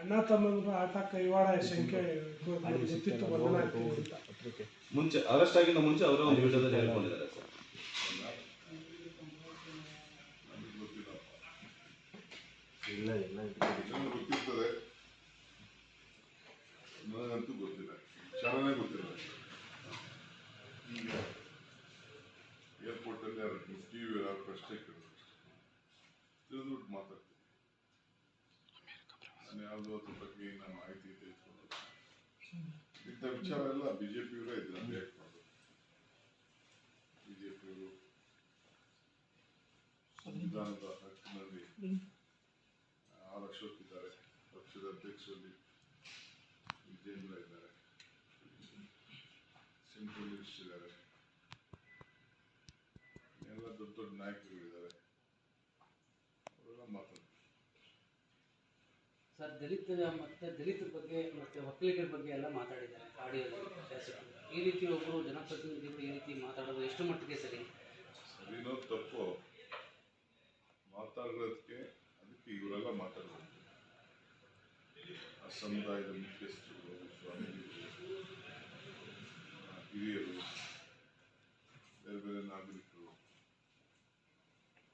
ಅಣ್ಣ ತಮ್ಮಂದ್ರು ಆಟ ಕೈವಾಡ ಗೊತ್ತಿತ್ತು ಬಂಧನ ಅಂತ. ಮುಂಚೆ ಅರೆಸ್ಟ್ ಆಗಿಂದ ಮುಂಚೆ ಅವರೇ ಒಂದು ವಿಡಿಯೋದಲ್ಲಿ ಹೇಳ್ಕೊಂಡಿದ್ದಾರೆ ಸರ್. ಇಲ್ಲ ನನಗೆ ಗೊತ್ತಿರ್ತದೆ. ನನಗಂತೂ ಗೊತ್ತಿಲ್ಲ. ಗೊತ್ತಿಲ್ಲ. ಈಗ ಏರ್ಪೋರ್ಟಲ್ಲಿ ಯಾರು ಟಿ ವಿ ಯಾರು ಪ್ರಶ್ನೆ ಕೇಳಿದ್ರು ಮಾತಾಡ್ತೀನಿ. ನಾನು ಯಾವುದೋ ಅದ್ರ ಬಗ್ಗೆ ನಮ್ಮ ಮಾಹಿತಿ ತಿಳ್ಕೊಂಡು ಇಂಥ ವಿಚಾರ ಎಲ್ಲ ಬಿಜೆಪಿಯವರೇ ಇದನ್ನ ರಿಯಾಕ್ಟ್ ಮಾಡೋದು ಬಿ ಸಂವಿಧಾನದ ಹಕ್ಕಿನಲ್ಲಿ ಆರ್ ಅಶೋಕ್ ಇದ್ದಾರೆ. ಪಕ್ಷದ ಅಧ್ಯಕ್ಷರಲ್ಲಿ ವಿಜೇಂದ್ರ ಇದ್ದಾರೆ. ಸೆಂಟ್ರಲ್ ಮಿನಿಸ್ಟರ್ ಇದ್ದಾರೆ. ಎಲ್ಲ ದೊಡ್ಡ ದೊಡ್ಡ ನಾಯಕರುಗಳಿದ್ದಾರೆ. ಅವರೆಲ್ಲ ಮಾತಾಡ್ತಾರೆ. ಸರ್ ದಲಿತ ಮತ್ತೆ ದಲಿತರ ಬಗ್ಗೆ ಮತ್ತೆ ಒಕ್ಕಲಿಗರ ಬಗ್ಗೆ ಎಲ್ಲ ಮಾತಾಡಿದ್ದಾರೆ ಆಡಿಯೋದಲ್ಲಿ ಶಾಸಕರು. ಈ ರೀತಿ ಒಬ್ಬರು ಜನಪ್ರತಿನಿಧಿಗಳು ಈ ರೀತಿ ಮಾತಾಡೋದು ಎಷ್ಟು ಮಟ್ಟಿಗೆ ಸರಿ? ಸರಿನೋ ತಪ್ಪು. ಮಾತಾಡೋದಕ್ಕೆ ಅದಕ್ಕೆ ಇವರೆಲ್ಲ ಮಾತಾಡಬೇಕು. ಆ ಸಮುದಾಯದ ಮುಖ್ಯಸ್ಥರು ಆ, ಹಿರಿಯರು ಬೇರೆ ಬೇರೆ ನಾಗರಿಕರು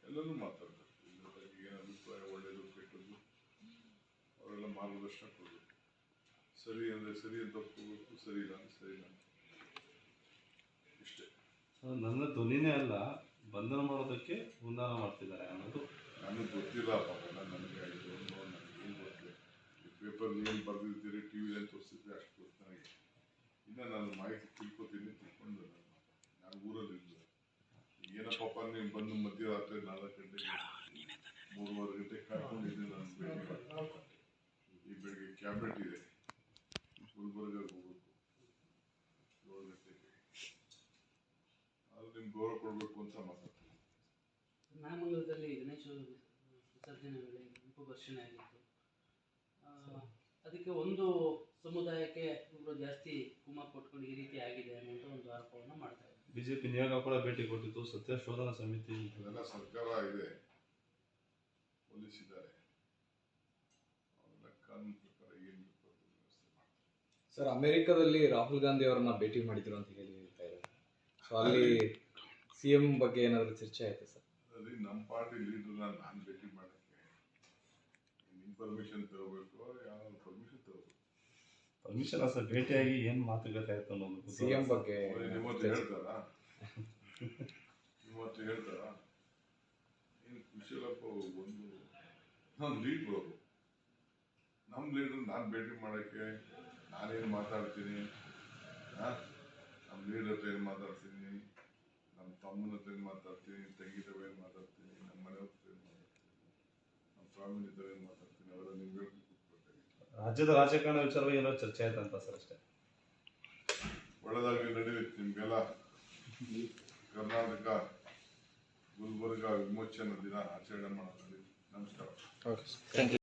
ಎಲ್ಲರೂ ಮಾತಾಡ್ತಾರೆ. ಏನು ಅಭಿಪ್ರಾಯ ಕೆಟ್ಟದ್ದು ಅವರೆಲ್ಲ ಮಾರ್ಗದರ್ಶನ ಕೊಡಬೇಕು. ಸರಿ ಅಂದರೆ ಸರಿ ಅಂತ ಒಪ್ಕೋಬೇಕು ಸರಿ ಇಲ್ಲ ಅಂದ್ರೆ ಸರಿ ಇಲ್ಲ ಇಷ್ಟೇ. ನನ್ನ ಧ್ವನಿನೇ ಅಲ್ಲ ಬಂಧನ ಮಾಡೋದಕ್ಕೆ ಹುನ್ನಾರ ಮಾಡ್ತಿದ್ದಾರೆ. ಅನ್ನೋದು ನನಗೆ ಗೊತ್ತಿಲ್ಲ ಪಾಪ ನನಗೆ ನನಗೇನು ಏನು ಗೊತ್ತಿಲ್ಲ. ಈ ಪೇಪರ್ ಏನು ಬರೆದಿದ್ದೀರಿ ಟಿ ವಿಲಿ ತೋರಿಸಿದ್ರೆ ಅಷ್ಟು ಗೊತ್ತು ನನಗೆ. ಇನ್ನು ನಾನು ಮಾಹಿತಿ ತಿಳ್ಕೊತೀನಿ ತಿಳ್ಕೊಂಡು ನಾನು ನಾನು ಊರಲ್ಲಿ ಇಲ್ಲ ಏನೋ ಪಾಪ ನೀವು ಬಂದು ಮಧ್ಯರಾತ್ರಿ ನಾಲ್ಕು ಗಂಟೆ ಮೂರುವರೆ ಗಂಟೆ ಕರ್ಕೊಂಡಿದ್ದೀನಿ ನಾನು. ಕ್ಯಾಬ್ಲೆಟ್ ಇದೆ ಗುಲ್ಬರ್ಗಾಗೆ ಹೋಗ್ಬೇಕು ಏಳು ಗಂಟೆಗೆ ಅದು ನಿಮ್ಗೆ ಗೌರವ ಕೊಡಬೇಕು ಅಂತ ಮಾತಾಡ್ತೀನಿ ನ್ಯಾಯಮಂಗಲದಲ್ಲಿ ಗಣೇಶ ವಿಸರ್ಜನೆ ವೇಳೆ ಗುಂಪು ಘರ್ಷಣೆ ಆಗಿತ್ತು ಅದಕ್ಕೆ ಒಂದು ಸಮುದಾಯಕ್ಕೆ ಇವರು ಜಾಸ್ತಿ ಕುಮಾರ್ ಕೊಟ್ಕೊಂಡು ಈ ರೀತಿ ಆಗಿದೆ ಅನ್ನುವಂಥ ಒಂದು ಆರೋಪವನ್ನು ಮಾಡ್ತಾ ಇದ್ದಾರೆ. ಬಿಜೆಪಿ ನಿಯೋಗ ಕೂಡ ಭೇಟಿ ಕೊಟ್ಟಿತ್ತು. ಸತ್ಯ ಶೋಧನಾ ಸಮಿತಿ ಅದೆಲ್ಲ ಸರ್ಕಾರ ಇದೆ. ಪೊಲೀಸ್ ಇದ್ದಾರೆ ಸರ್ ಅಮೆರಿಕದಲ್ಲಿ ರಾಹುಲ್ ಗಾಂಧಿ ಅವರನ್ನ ಭೇಟಿ ಮಾಡಿದ್ರು ಅಂತ ಹೇಳಿ ಹೇಳ್ತಾ ಇದ್ದಾರೆ. ಸೊ ಅಲ್ಲಿ ಸಿ ಎಂ ಬಗ್ಗೆ ಏನಾದರೂ ಚರ್ಚೆ ಆಯ್ತು ಸರ್? ಅಲ್ಲಿ ನಮ್ಮ ಪಾರ್ಟಿ ಲೀಡರ್ ನಾನು ಭೇಟಿ ಮಾಡೋಕ್ಕೆ ಇನ್ಫಾರ್ಮೇಶನ್ ತಗೋಬೇಕು ಯಾವ ಪರ್ಮಿಷನ್ ತಗೋಬೇಕು. ಪರ್ಮಿಷನ್ ಸರ್ ಭೇಟಿಯಾಗಿ ಏನು ಮಾತುಕತೆ ಆಯ್ತು ಅನ್ನೋದು ಸಿ ಎಂ ಬಗ್ಗೆ ನಿಮ್ಮತ್ತು ಹೇಳ್ತಾರಾ? ನಿಮ್ಮ ಹೇಳ್ತಾರಾ? ಏನು ಕುಶಲಪ್ಪ ಒಂದು ನಮ್ಮ ಲೀಡ್ ಅವರು. ನಮ್ಮ ಲೀಡರ್ ನಾನು ಭೇಟಿ ಮಾಡೋಕ್ಕೆ ನಾನೇನು ಮಾತಾಡ್ತೀನಿ? ಆ? ನಮ್ಮ ಲೀಡರ್ ಹತ್ರ ಏನು ಮಾತಾಡ್ತೀನಿ? ನಮ್ಮ ತಮ್ಮನ ಹತ್ರ ಏನು ಮಾತಾಡ್ತೀನಿ? ತಂಗಿ ಹತ್ರ ಏನು ಮಾತಾಡ್ತೀನಿ? ನಮ್ಮ ಮನೆ ಹತ್ರ ಏನು ಮಾತಾಡ್ತೀನಿ? ನಮ್ಮ ಫ್ಯಾಮಿಲಿ ಹತ್ರ ಏನು ಮಾತಾಡ್ತೀನಿ? ಅವರ ನಿಮ್ಗೆ ರಾಜ್ಯದ ರಾಜಕಾರಣ ವಿಚಾರವಾಗಿ ಏನೋ ಚರ್ಚೆ ಆಯ್ತಂತ ಸರ್ ಅಷ್ಟೇ. ಒಳ್ಳೆದಾಗಿ ನಡೆಯುತ್ತೆ ನಿಮ್ಗೆಲ್ಲ. ಕರ್ನಾಟಕ ಗುಲ್ಬರ್ಗ ವಿಮೋಚನ ದಿನ ಆಚರಣೆ ಮಾಡೋಣ ನಮಸ್ಕಾರ. Okay thank you